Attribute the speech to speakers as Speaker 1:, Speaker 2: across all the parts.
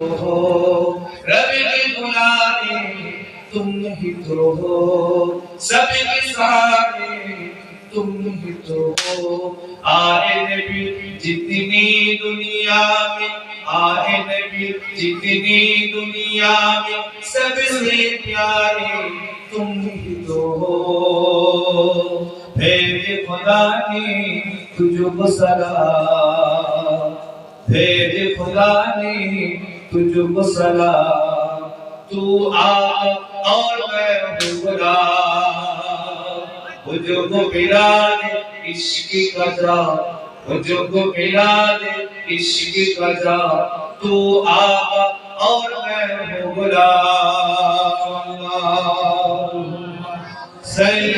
Speaker 1: رب کی بلانے تم نہیں تو ہو۔ سب کے سہارے تم ہی تو ہو۔ آئے نبی جتنی دنیا میں، آئے نبی جتنی دنیا میں، سب سے پیارے تم ہی تو ہو۔ پھیرے خدا نے تجھ سلا پھیرے خدا نے تجھ کو سلام تو آ، اور میں ہوں مجھ کو ملا دے عشق کا جا مجھ کو ملا دے عشق کا جا تو آ، اور میں ہوں غلام صلی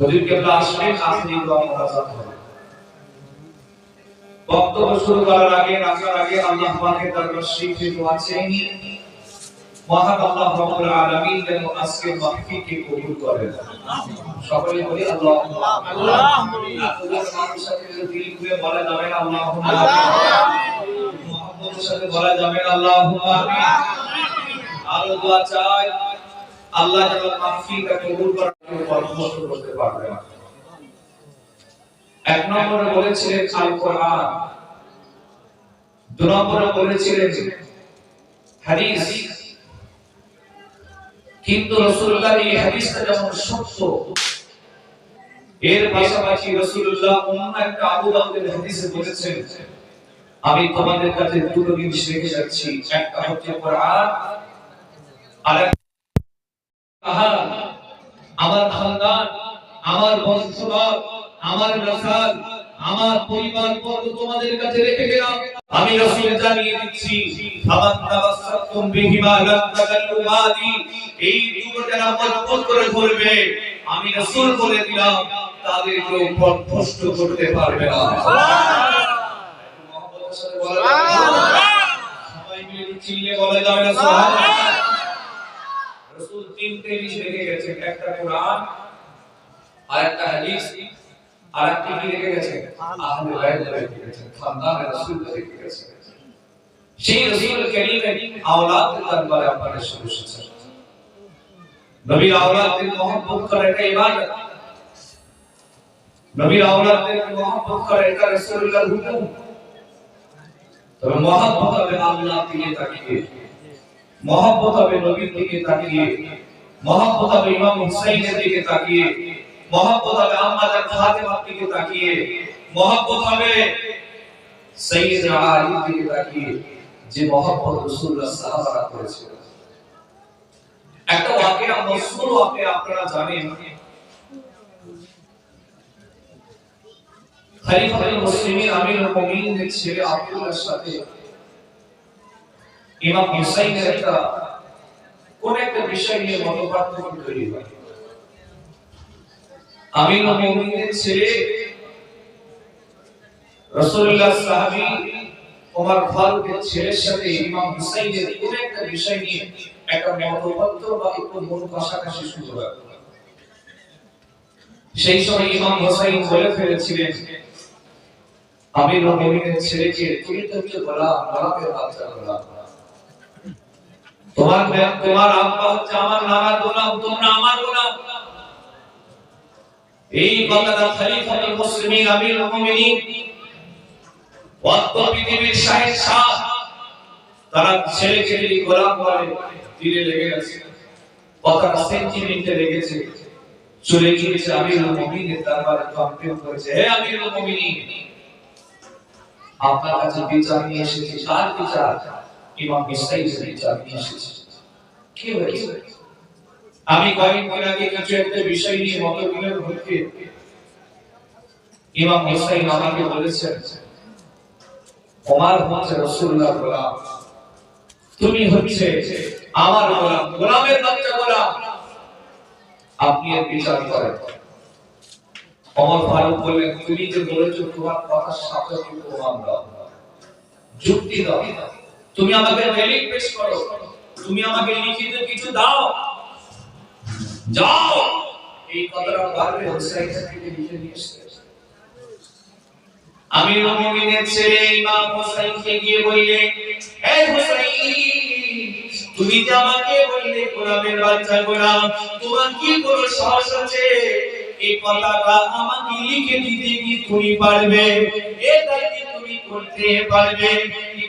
Speaker 1: হুজুর কেবলা আসবেন আখরি দোয়া মোনাজাত হবে বক্তব্য শুরু করার আগে রাখার আগে আল্লাহ পাকের দরবার শিখে দোয়া চেয়ে মহান আল্লাহ রব্বুল আলামিন যেন আজকের মাহফিলকে কবুল করেন সকলে বলি আল্লাহ আল্লাহুম্মা মানুষের সাথে দিল খুলে বলা যাবে না আল্লাহুম্মা সাথে বলা যাবে না আল্লাহুম্মা আরও দোয়া চাই আল্লাহ যেন মাহফিলটা কবুল করার জন্য পরামর্শ করতে পারবে না। এক নম্বরে বলেছিলেন আল কোরআন দু নম্বরে বলেছিলেন হাদিস। কিন্তু রাসূলুল্লাহ এই হাদিসটা যেমন সত্য, এর পাশাপাশি রাসূলুল্লাহ অন্য একটা আবু দাউদের হাদিসে বলেছেন, আমি তোমাদের কাছে দুটো জিনিস রেখে যাচ্ছি। একটা হচ্ছে কোরআন আর আমার খানদান আমার বংশধর আমার নসাল আমার পরিবার বর্গ তোমাদের কাছে রেখে গেলাম। আমি রাসূল জানিয়ে দিচ্ছি ফামান তাবাসসাতুম বিহিমা লাম তাগাল্লু এই দুটো যারা মজবুত করে ধরবে আমি রাসূল বলে দিলাম তাদেরকে পথভ্রষ্ট করতে পারবে না। সবাই মিলে চিল্লে বলা যাবে না সুবহানাল্লাহ। তিনটে জিনিস রেখে গেছেন একটা কোরআন আর একটা হাদিস আর একটা কি রেখে গেছেন আহলে বাইত রেখে গেছেন খানদানে রাসূল রেখে গেছেন সেই রাসূল করিমের আওলাদের দরবারে আপনারা শুরু এসেছেন নবীর আওলাদের মহব্বত করা এটা ইবাদত। নবীর আওলাদের মহব্বত করা এটা রাসূলুল্লাহর হুকুম। তবে মহব্বত হবে আল্লাহ দিকে তাকিয়ে। মহব্বত হবে নবীর দিকে তাকিয়ে। মহব্বত হবে ইমাম হুসাইনের দিকে তাকিয়ে মহব্বত হবে আম্মাজান ফাতেমার দিকে তাকিয়ে মহব্বত হবে সৈয়দ আলীর দিকে তাকিয়ে যে মহব্বত রাসূলুল্লাহ সাহাবারা করেছিল। একটা ওয়াকিয়া মশহুর ওয়াকিয়া আপনারা জানেন। খলিফাতুল মুসলিমিন আমিরুল মুমিনিনের ছেলে আব্দুল্লাহর সাথে ইমাম হুসাইনের একটা কোন একটা বিষয় নিয়ে মতপার্থক্য তৈরি হয়? আমির মুমিনের ছেলে, রাসূলুল্লাহ সাহাবী ওমর ফারুকের ছেলের সাথে ইমাম হুসাইনের কোন একটা বিষয় নিয়ে একটা মতপার্থক্য বা একটু মন কষাকষি শুরু হয়। সেই সময় ইমাম হুসাইন বলে ফেলেছিলেন আমির মুমিনের ছেলেকে তুমি তো গোলামের বাচ্চা গোলাম তোমার ম্যাম তোমার আব্বা হচ্ছে আমার নানার গোলাম, তোমরা আমার গোলাম। এই কথাটা খলিফাতুল মুসলিমিন, আমিরুল মুমিনিন ওয়াক্ত পৃথিবীর শাহেদ শাহ, তারা ছেলে ছেলে গোলাম বলে তীরে লেগে গেছে। কথাটা সেন্টিমেন্টে লেগেছে। চলে গিয়েছে আমিরুল মুমিনের দরবারে কমপ্লেন করেছে। হে আমিরুল মুমিনিন, আপনার কাছে বিচার নিয়ে এসেছি, কার বিচার? আগে কিছু একটা বিষয় নিয়ে ইমাম হুসাইন আমাকে বলেছেন, ওমার হচ্ছে রাসূলুল্লাহ গোলাম। তুমি হচ্ছে আমার গোলাম, গোলামের বাচ্চা গোলাম। আপনি এর বিচার করেন। ওমর ফারুক বললেন, তুমি যে বলেছ তোমার কথার সাথে প্রমাণ দাও যুক্তি দাও। তুমি আমাকে দলিল পেশ করো। তুমি আমাকে লিখিত কিছু দাও। যাও। এই কথাটা বারবার হুসাইন থেকে লিখে নিয়ে আমির মুমিনের ছেলে ইমাম হোসেনকে গিয়ে বললে এই হোসেন তুমি যে আমাকে বললে গোলামের বাচ্চা গোলাম, তোমার কি কোনো সাহস আছে? এই কথাটা আমাকে লিখে দিতে কি তুমি পারবে? এটা কি তুমি করতে পারবে?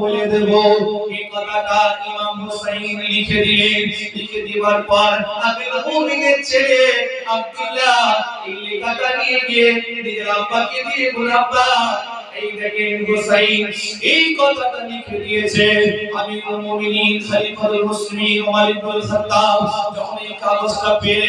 Speaker 1: বলে দেব। এই কথাটা ইমাম হুসাইন লিখে দিলেন। লিখে দেওয়ার পর আমির মুমিনের ছেলে আব্দুল্লাহ এই লেখাটা নিয়ে গিয়ে নিজের আব্বাকে দিয়ে বলে আব্বা, এই কাগজটা পেয়ে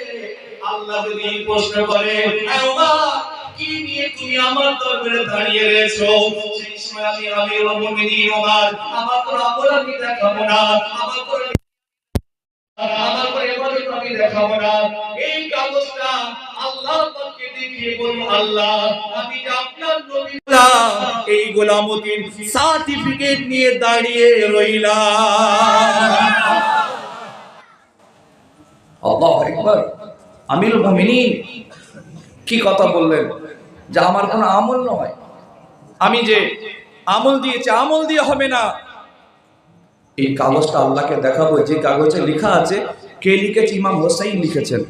Speaker 1: আল্লাহ যদি প্রশ্ন করে "এই কি নিয়ে তুমি আমার দরবারে দাঁড়িয়ে রয়েছো? সেই সময় আমি আমি ওমর, আমার কোন আমি দেখাবো না, আমার কোন এই
Speaker 2: গোলামতির সার্টিফিকেট নিয়ে দাঁড়িয়ে রইলাম। আমির মুমিনিন কি কথা বললেন? যে আমার কোনো আমল নয়। আমি যে আমল দিয়েছি, আমল দিয়ে হবে না। এই কাগজটা আল্লাহকে দেখাবো, যে কাগজে লেখা আছে, কে লিখেছে? ইমাম হোসাইন লিখেছেন।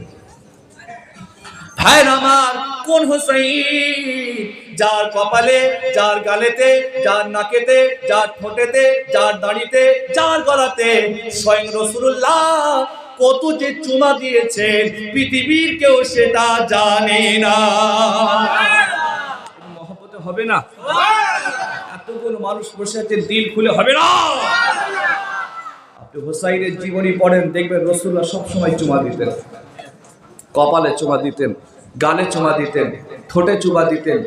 Speaker 2: ভাইর আমার কোন হোসাইন? যার কপালে, যার গালেতে, যার নাকেতে, যার ঠোঁটেতে, যার দাড়িতে, যার গলাতে, স্বয়ং রসুল্লাহ কত যে চুমা দিয়েছেন, পৃথিবীর কেউ সেটা জানে না। মহব্বতে হবে না? এতগুলো মানুষ বসে আছে, দিল খুলে হবে না। আপনি হোসাইনের জীবনী পড়েন, দেখবেন রসুল্লাহ সবসময় চুমা দিতেন। কপালে চুমা দিতেন, গালে চুমা দিতেন, ঠোঁটে চুমা দিতেন,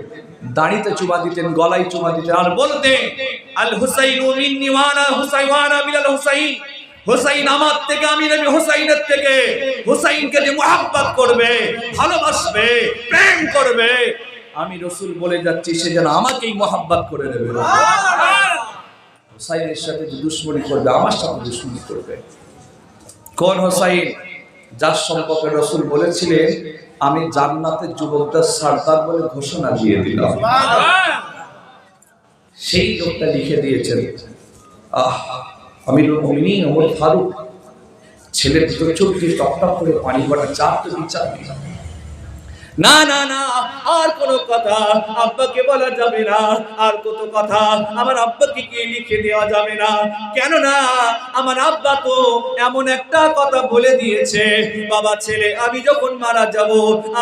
Speaker 2: দাড়িতে চুমা দিতেন, গলায় চুমা দিতেন। আর বলতেন আল হুসাইন মিন্নি ওয়ানা হুসাইওয়ানা মিনাল হুসাইন। হুসাইন আমার থেকে আমি নবী হুসাইনের থেকে। হুসাইনকে যে মোহাব্বত করবে ভালোবাসবে প্রেম করবে আমি রসুল বলে যাচ্ছি সে যেন আমাকেই মোহাব্বত করে নেবে। হুসাইনের সাথে যে দুশ্মনী করবে আমার সাথে দুশ্মনী করবে। কোন হোসাইন? যার সম্পর্কে রসুল বলেছিলেন আমি জান্নাতের যুবকদের সর্দার বলে ঘোষণা দিয়ে দিলাম। সেই লোকটা লিখে দিয়েছেন আহ আমিরুল মমিনী ওমর ফারুক। ছেলের চোখ দিয়ে টপটপ করে পানি বাটা চার তো বিচার। না না না, আর কোন কথা আব্বাকে বলা যাবে না, আর কত কথা আমার আব্বাকে কি লিখে দেওয়া যাবে না। কেন না আমার আব্বা তো এমন একটা কথা বলে দিয়েছে, বাবা ছেলে, আমি যখন মারা যাব,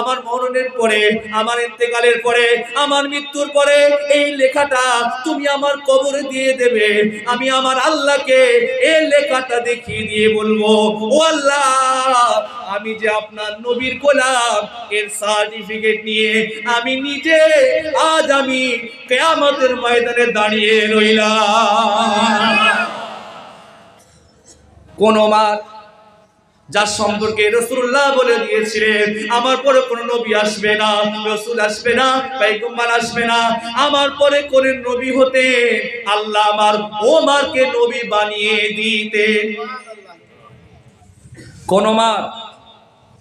Speaker 2: আমার মরণের পরে, আমার ইন্তেকালের পরে, আমার মৃত্যুর পরে এই লেখাটা তুমি আমার কবরে দিয়ে দেবে। আমি আমার আল্লাহকে এই লেখাটা দেখিয়ে দিয়ে বলব, ও আল্লাহ, আমি যে আপনার নবীর গোলাম এর সার্টিফিকেট নিয়ে আমি নিজে আজ আমি কেয়ামতের ময়দানে দাঁড়িয়ে রইলাম। কোন মার যার সম্পর্কে রসুল্লাহ বলে দিয়েছিলেন, আমার পরে কোনো নবী আসবে না, রসুল আসবে না পাইগম্বার আসবে না। আমার পরে কোন নবী হতে আল্লাহ আমার ওমারকে নবী বানিয়ে দিতে কোন মার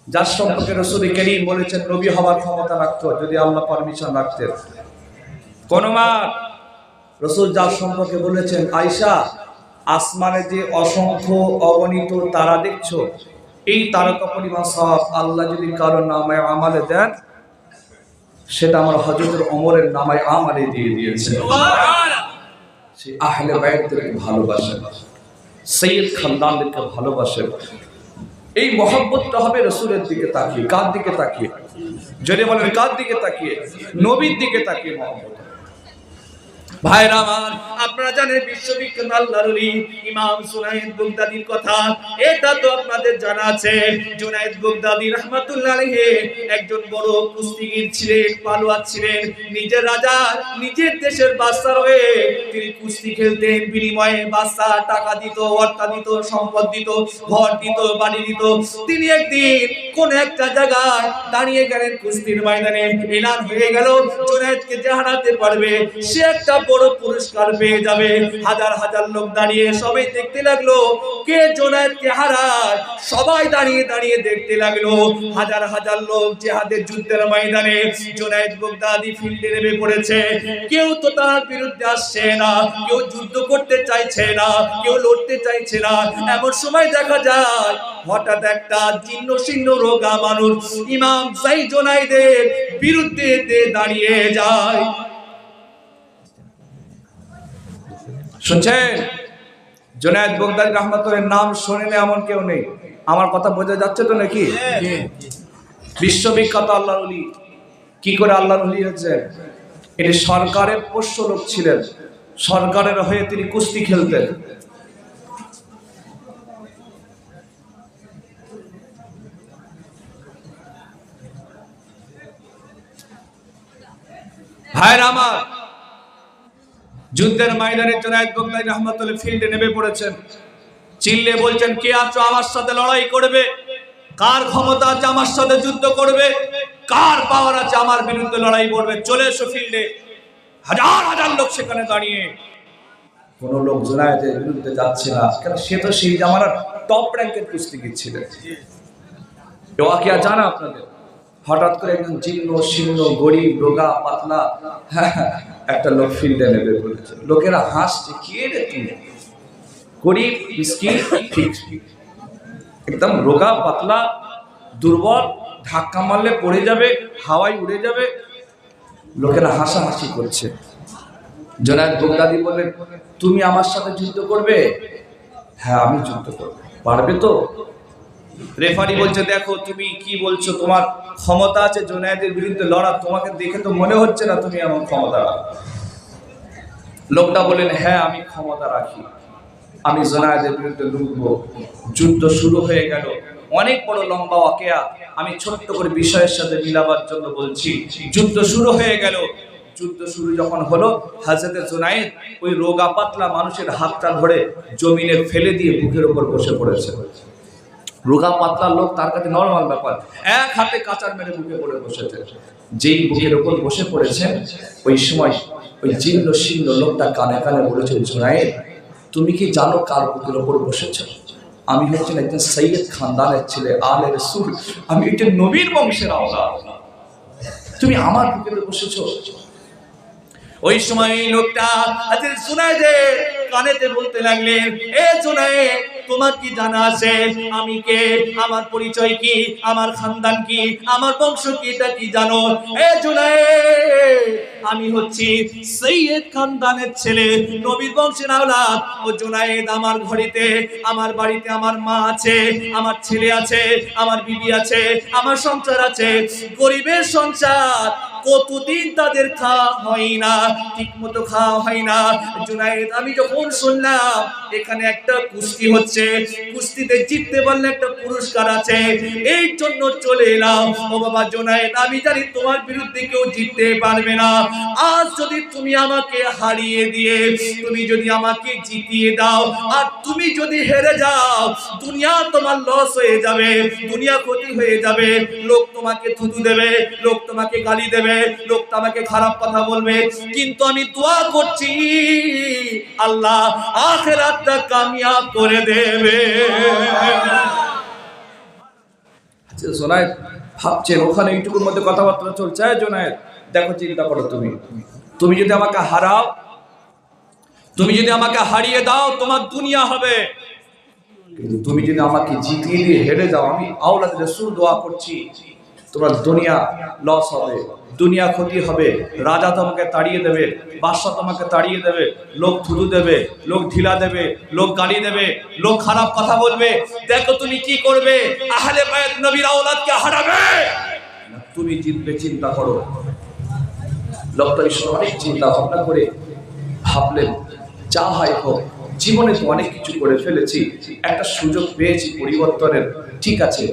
Speaker 2: যার সম্পর্কে রসুল করিম বলেছেন নবী হবার ক্ষমতা রাখতো যদি আল্লাহ পারমিশন রাখতেন। কোন মার রসুল যার সম্পর্কে বলেছেন আয়সা আসমানে যে অসংখ্য অগণিত তারা দেখছ এই তারকা পরিমাণ সব আল্লাহ যদি কারও নামায় আমালে দেন সেটা আমার হজরতের অমরের নামায় আমালে দিয়ে দিয়েছে। সে আহলে বাইতদেরকে ভালোবাসেন সৈয়দ খানদানদেরকে ভালোবাসেন এই মহব্বতটা হবে রসুলের দিকে তাকিয়ে, কার দিকে তাকিয়ে? যদি বলেন কার দিকে তাকিয়ে? নবীর দিকে তাকিয়ে মহব্বত ভাইরা আমার, আপনারা জানেন বিশ্ববিখ্যাত আল্লাহর ওলি ইমাম সুনাইদ বুগদাদির কথা। এটা তো আপনাদের জানা আছে জুনাইদ বুগদাদি রাহমাতুল্লাহ আলাইহি একজন বড় কুস্তিগীর ছিলেন, পালোয়ান ছিলেন, নিজের রাজা, নিজের দেশের বাদশার হয়ে তিনি কুস্তি খেলতেন, বিনিময়ে বাদশা টাকা দিত, অর্থা দিত, সম্পদ দিত, ঘর দিত, বাড়ি দিত। তিনি একদিন কোন একটা জায়গায় দাঁড়িয়ে গেলেন কুস্তির ময়দানে। এলান হয়ে গেল জুনাইদকে যে হারাতে পারবে, সে একটা বড় পুরস্কার পেয়ে যাবে। হাজার হাজার লোক দাঁড়িয়ে সবাই দেখতে লাগল। কে জোনায়েদকে হারায় সবাই দাঁড়িয়ে দাঁড়িয়ে দেখতে লাগল। হাজার হাজার লোক জেহাদের যুদ্ধের ময়দানে জোনায়েদ বগদাদি ফিল্ডে নেমে পড়েছে। কেউ তো তার বিরুদ্ধে আসছে না, কেউ যুদ্ধ করতে চাইছে না, কেউ লড়তে চাইছে না। এমন সময় দেখা যায়, হঠাৎ একটা জীর্ণ শীর্ণ রোগা মানুষ ইমাম সাই জোনাইদের বিরুদ্ধে দাঁড়িয়ে যায়। শুনছেন? জোনায়েদ বগদাদি রহমতুল্লাহ নাম শোনেন এমন কেউ নেই। আমার কথা বোঝা যাচ্ছে তো নাকি? বিশ্ববিখ্যাত আল্লাহ কি করে আল্লাহ অলি হয়েছেন? এটি সরকারের পোষ্য লোক ছিলেন। সরকারের হয়ে তিনি কুস্তি খেলতেন। ভাইরা আমার যুদ্ধের ময়দানে জোনায়েদ বগদাদি রহমতুল্লাহ ফিল্ডে নেমে পড়েছেন। চিল্লে বলছেন, কে আছো আমার সাথে লড়াই করবে? কার ক্ষমতা আছে আমার সাথে যুদ্ধ করবে? কার পাওয়ার আছে আমার বিরুদ্ধে লড়াই করবে? চলে এসো ফিল্ডে। হাজার হাজার লোক সেখানে দাঁড়িয়ে। কোন লোক জোনায়েদের বিরুদ্ধে যাচ্ছে না। কেন? সে তো সেই জামানার টপ র্যাঙ্কের কুস্তিগির ছিলেন জানা আপনাদের? হঠাৎ করে একজন জীর্ণ শীর্ণ গরিব, রোগা, পাতলা, একটা লোক ফিল্ডে নেবে বলেছে লোকেরা হাসছে, কে রে তুমি? গরিব একদম রোগা, পাতলা, দুর্বল, ধাক্কা মারলে পড়ে যাবে, হাওয়ায় উড়ে যাবে। লোকেরা হাসাহাসি করছে। জনায়দ বগদাদি বললেন, তুমি আমার সাথে যুদ্ধ করবে? হ্যাঁ আমি যুদ্ধ করব। পারবে তো? রেফারি বলছে, দেখো, তুমি কি বলছো? তোমার ক্ষমতা আছে, জোনায়েদের বিরুদ্ধে লড়া তোমাকে দেখে তো মনে হচ্ছে না তুমি এমন ক্ষমতা রাখো। লোকটা বললেন হ্যাঁ আমি ক্ষমতা রাখি। আমি জোনায়েদের বিরুদ্ধে লুটবো যুদ্ধ শুরু হয়ে গেল। অনেক বড় লম্বা ওয়াকেয়া। আমি ছোট্ট করে বিষয়ের সাথে মিলাবার জন্য বলছি, যুদ্ধ শুরু হয়ে গেল। যুদ্ধ শুরু যখন হলো, হাজরতে জোনায়েদ ওই রোগা পাতলা মানুষের হাতটা ধরে জমিনে ফেলে দিয়ে বুকের উপর বসে পড়েছে। রোগা পাতলা লোক, তার কাছে নর্মাল ব্যাপার। এক হাতে কাঁচার মেরে বুকে পড়ে বসেছে। যেই বুকের ওপর বসে পড়েছে, ওই সময় ওই জীর্ণ শীর্ণ লোকটা কানে কানে বলেছে, জোনায়েদ, তুমি কি জানো কার বুকের ওপর বসেছ? আমি হচ্ছেন একজন সৈয়দ খানদানের ছেলে, আলে সুর আমি একজন নবীর বংশের আওলা। তুমি আমার বুকের বসেছো? ওই সময় লোকটা হাজির শোনায় যে কানেতে বলতে লাগলেন, এ শোনায় তোমার কি জানা আছে? আমি কে? আমার পরিচয় কি? আমার খানদান কি? আমার বংশ কি? এটা কি জানো? এ জুনায়ে আমি হচ্ছি সৈয়দ খানদানের ছেলে, নবীর বংশের আওলাদ। ও জুনায়েদ আমার ঘরেতে আমার বাড়িতে আমার মা আছে, আমার ছেলে আছে, আমার বিবি আছে, আমার সংসার আছে। গরিবের সংসার কতদিন তাদের খাওয়া হয় না ঠিক মতো খাওয়া হয় না। জুনায়েদ আমি যখন শুনলাম, এখানে একটা কুস্তি হচ্ছে, কুস্তিতে জিততে পারলে একটা পুরস্কার আছে, এই জন্য চলে এলাম। ও বাবা জুনায়েদ আমি জানি তোমার বিরুদ্ধে কেউ জিততে পারবে না। আজ যদি তুমি আমাকে হারিয়ে দিয়ে, তুমি যদি আমাকে জিতিয়ে দাও, আর তুমি যদি হেরে যাও, দুনিয়া তোমার লস হয়ে যাবে, দুনিয়া ক্ষতি হয়ে যাবে, লোক তোমাকে থুতু দেবে, লোক তোমাকে গালি দেবে লোক তোমাকে খারাপ কথা বলবে। কিন্তু আমি দোয়া করছি, আল্লাহ আখেরাতটা কামিয়াব করে দেবে। জোনায়েদ, ভাবছেন ওখানে এইটুকুর মধ্যে কথাবার্তা চলছে? হ্যাঁ জোনায়েদ, দেখো চিন্তা করো তুমি। তুমি যদি আমাকে হারাও, তুমি যদি আমাকে হারিয়ে দাও, তোমার দুনিয়া হবে। কিন্তু তুমি যদি আমাকে জিতিয়ে দিয়ে হেরে যাও, আমি আওলাদ রসুল দোয়া করছি। তোমার দুনিয়া লস হবে, দুনিয়া ক্ষতি হবে। রাজা তোমাকে তাড়িয়ে দেবে, বাদশাহ তোমাকে তাড়িয়ে দেবে, লোক থুতু দেবে, লোক ঢিলা দেবে, লোক গালি দেবে, লোক খারাপ কথা বলবে। দেখো তুমি কি করবে? আহলে বায়াত নবীর আওলাদকে হারাবে। তুমি জিতবে, চিন্তা করো। লোকটা অনেক চিন্তা ভাবনা করে ভাবলেন, যা হয় হোক, জীবনে তো অনেক কিছু করে ফেলেছি। একটা সুযোগ পেয়েছি পরিবর্তনের। ঠিক আছে,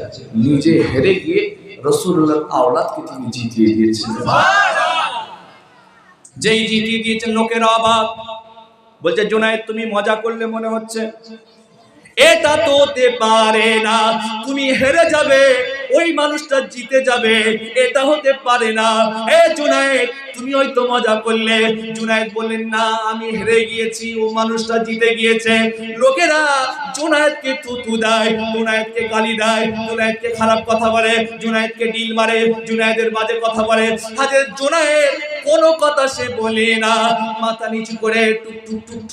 Speaker 2: নিজে হেরে গিয়ে রসুল্লাহ আওলাদকে তিনি জিতিয়ে দিয়েছিলেন। যেই জিতিয়ে দিয়েছেন লোকের অভাব। বলছে, জোনায়েদ, তুমি মজা করলে মনে হচ্ছে। এটা তো হতে পারে না, তুমি হেরে যাবে, ওই মানুষটা জিতে যাবে, এটা হতে পারে না। এ জুনায়েদ তুমি হয়তো মজা করলে। জুনায়েদ বললেন, না, আমি হেরে গিয়েছি, ও মানুষটা জিতে গিয়েছে। লোকেরা জুনায়েদকে থুতু দেয়, জুনায়েদকে গালি দেয়, জুনায়েদকে খারাপ কথা বলে, জুনায়েদকে ডিল মারে, জুনায়েদের বাজে কথা বলে। হাজের জুনায়েদ কোনো কথা সে বলে না। মাথা নিচু করে টুক টুক টুক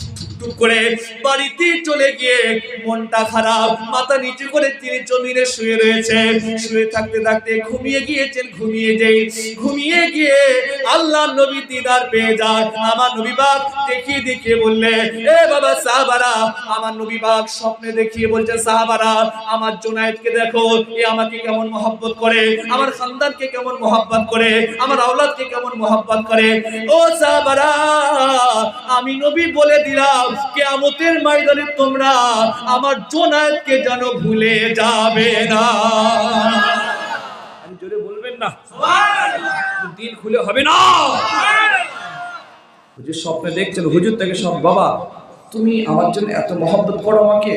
Speaker 2: টুক করে বাড়িতে চলে গিয়ে মনটা খারাপ। মাথা নিচু করে তিনি জমিনে শুয়ে রয়েছে। শুয়ে থাকতে থাকতে ঘুমিয়ে গিয়েছেন, ঘুমিয়ে যেই। ঘুমিয়ে গিয়ে আল্লাহ নবী দিদার পেয়ে যায় আমার নবী বাপ দেখিয়ে দেখিয়ে বললে, এ বাবা সাহাবারা, আমার নবী বাপ স্বপ্নে দেখিয়ে বলছে, সাহাবারা, আমার জোনায়েদকে দেখো, এ আমাকে কেমন মহব্বত করে। আমার খানদানকে কেমন মহব্বত করে। আমার আওলাদকে কেমন মহব্বত করে। ও সাহাবারা, আমি নবী বলে দিলাম, কেয়ামতের ময়দানে তোমরা আমার জোনায়েদকে যেন ভুলে যাবে না। দিল খুলে হবে না। হুজুর স্বপ্নে দেখছেন হুজুর থেকে সব, বাবা, তুমি আমার জন্য এত মহব্বত করো আমাকে।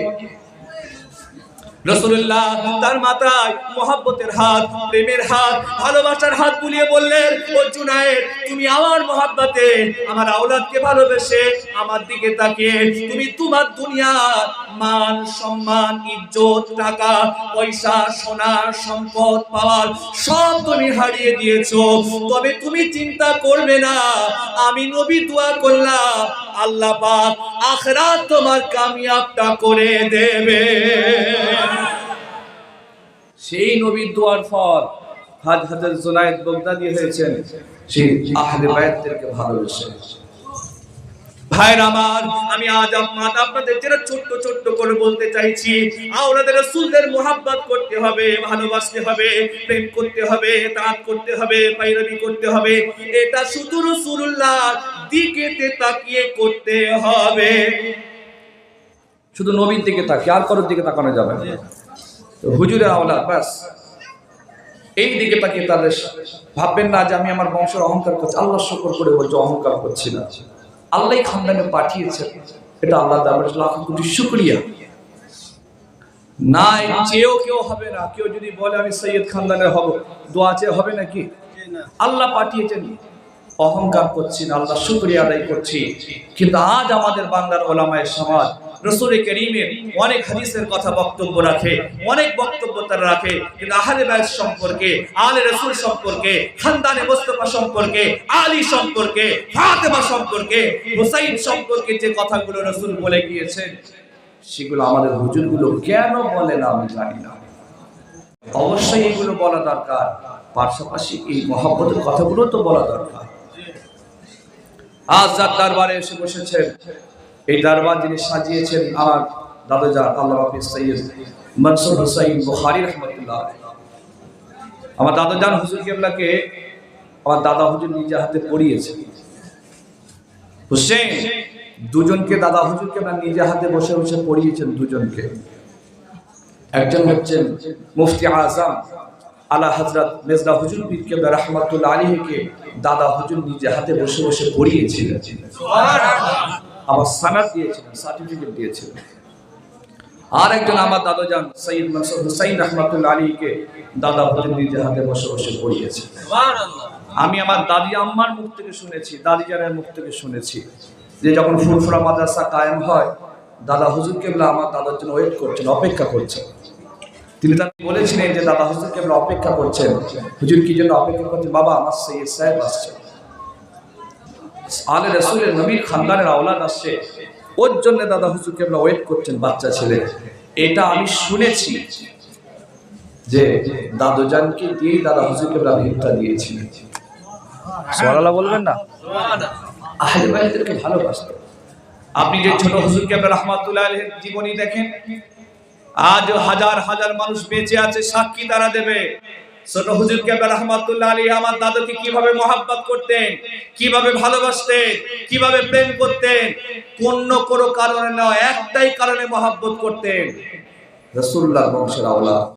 Speaker 2: রসুল্লাহ তার মাথায় মহাব্বতের হাত, প্রেমের হাত, ভালোবাসার হাত বুলিয়ে বললেন, ও জুনায়েদ, তুমি আমার মহাব্বতে, আমার আওলাদকে ভালোবেসে আমার দিকে তাকিয়ে, তুমি তোমার দুনিয়া মান, সম্মান, ইজ্জত, টাকা, পয়সা, সোনা, সম্পদ, পাওয়ার সব তুমি হারিয়ে দিয়েছ। তবে তুমি চিন্তা করবে না, আমি নবী দোয়া করলাম, আল্লাহ পাক আখরাত তোমার কামিয়াবটা করে দেবে। সেই নবীর দোয়ার ফল হাজ হাজার জোনায়েদ বগদাদি হয়েছেন সেই আহলে বায়াতদেরকে ভালোবেসে। হবে প্রেম করতে হবে করতে হবে করতে হবে। এটা শুধু তাকিয়ে করতে হবে। শুধু নবীর দিকে তাকিয়ে, আর কারোর দিকে তাকানো যাবে না। তো হুজুরের আওলাদ ব্যাস। এই দিকে তাকিয়ে তাদের ভাববেন না যে আমি আমার বংশের অহংকার করছি। আল্লাহ শুকর করে বলছে, অহংকার করছি না। আল্লাহ খানদানে পাঠিয়েছে এটা আল্লাহ দরবারে লাখ কোটি শুকরিয়া। না চেয়েও কেউ হবে না। কেউ যদি বলে, আমি সৈয়দ খানদানের হব দোয়া চেয়ে হবে নাকি? আল্লাহ পাঠিয়েছেন। অহংকার করছি না, আল্লাহ শুকরিয়া আদায় করছি। কিন্তু আজ আমাদের বাংলার ওলামায় সমাজ রসুল করিমের অনেক হাদিসের কথা বক্তব্য রাখে, অনেক বক্তব্য তারা রাখে, কিন্তু আহলে বাইত সম্পর্কে আলে রসুল সম্পর্কে, খানদানে মোস্তফা সম্পর্কে, আলী সম্পর্কে, ফাতেমা সম্পর্কে, হুসাইন সম্পর্কে যে কথাগুলো রসুল বলে গিয়েছেন, সেগুলো আমাদের হুজুরগুলো কেন বলে না আমি জানি না। অবশ্যই এগুলো বলা দরকার, পাশাপাশি এই মহাব্বতের কথাগুলো তো বলা দরকার। আজ যার দরবারে এসে বসেছেন এই দরবার যিনি সাজিয়েছেন আমার দাদাজান, আল্লাহ হাফিজ সৈয়দ মনসুর হুসাইন বুখারী রহমতুল্লাহ। আমার দাদাজান হুজুর কেবলাকে আমার দাদা হুজুর নিজে হাতে পড়িয়েছে হুসেন, দুজনকে দাদা হুজুর কেবলা নিজে হাতে বসে বসে পড়িয়েছেন দুজনকে। একজন হচ্ছেন মুফতি আজম আলা হজরত মেজদা হুজুর পীর কেবলা রহমতুল্লাহ আলীকে দাদা হুজুর নিজে হাতে বসে বসে পড়িয়েছিলেন আবার সানাদ দিয়েছিলেন সার্টিফিকেট দিয়েছিলেন। আর একজন আমার দাদা যান সৈয়দ মনসুর হুসাইন রহমতুল্লাহ আলীকে দাদা হুজুর নিজে হাতে বসে বসে পড়িয়েছে। আমি আমার দাদি আম্মার মুখ থেকে শুনেছি দাদি জানের মুখ থেকে শুনেছি যে যখন ফুরফুরা মাদ্রাসা কায়েম হয় দাদা হুজুর কেবলা আমার দাদার জন্য ওয়েট করছেন অপেক্ষা করছেন। তিনি তাকে বলেছিলেন যে দাদা হুজুরকে আমরা অপেক্ষা করছেন। হুজুর কি জন্য অপেক্ষা করছেন? বাবা আমার সৈয়দ সাহেব আসছে আলে রসুলের নবীর খানদানের আওলাদ আসছে। ওর জন্য দাদা হুজুরকে আমরা ওয়েট করছেন বাচ্চা ছেলে। এটা আমি শুনেছি যে দাদুজানকে দিয়েই দাদা হুজুরকে আমরা ভিড়টা দিয়েছিলেন সোয়ালা বলবেন না? আহলে বাইতদেরকে ভালোবাসতো। আপনি যে ছোট হুজুরকে আপনার রহমাতুল্লাহ জীবনী দেখেন আজ হাজার হাজার মানুষ বেঁচে আছে সাক্ষী তারা দেবে। ছোট হুজুর কেবলা রহমাতুল্লাহ আলী, আমার দাদুকে কীভাবে মহাব্বত করতেন, কীভাবে ভালোবাসতেন, কীভাবে প্রেম করতেন, কোন কোনো কারণে নয়, একটাই কারণে মহাব্বত করতেন। রসুল্লাহ বংশের আওলা।